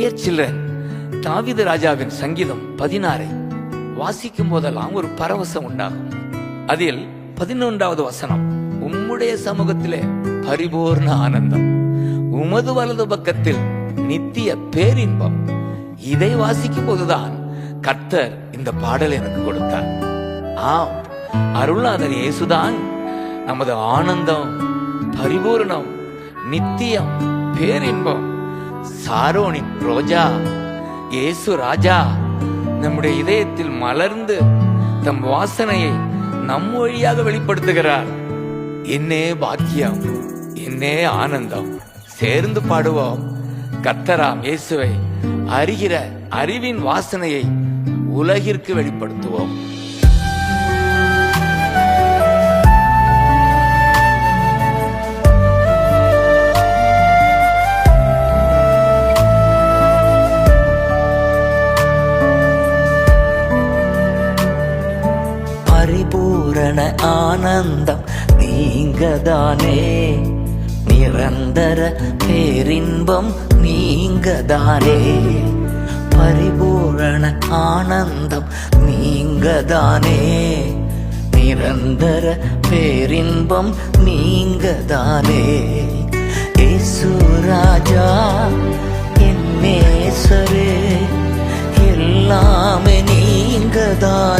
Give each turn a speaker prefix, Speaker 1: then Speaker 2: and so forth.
Speaker 1: Dear children தாவித ராஜாவின் சங்கீதம் பதினாறை. வாசிக்கும் போதெல்லாம் ஒரு பரவசம் உண்டாகும். அதில் பதினொன்றாவது வசனம் உம்முடைய சமூகத்திலே பரிபூர்ண ஆனந்தம். உமது வலது பக்கத்தில் நித்திய பேரின்பம். இதை வாசிக்கும் போதுதான் கர்த்தர் இந்த பாடல் எனக்கு கொடுத்தார். ஆம் அருள்நாதர் இயேசுதான் நமது ஆனந்தம் பரிபூரணம் நித்தியம் பேரின்பம். சாரோனின் ரோஜா இயேசு ராஜா நம்முடைய இதயத்தில் மலர்ந்து தம் வாசனையை நம் வழியாக வெளிப்படுத்துகிறார். என்னே பாக்கியம் என்னே ஆனந்தம். சேர்ந்து பாடுவோம். கத்தராம் இயேசுவை அறிகிற அறிவின் வாசனையை உலகிற்கு வெளிப்படுத்துவோம்.
Speaker 2: பூரண ஆனந்தம் நீங்கதானே. நிரந்தர பேரின்பம் நீங்கதானே. பரிபூரண ஆனந்தம் நீங்கதானே. நிரந்தர பேரின்பம் நீங்கதானே. ஏசுராஜா என்னேசரே எல்லாமே நீங்கதான்.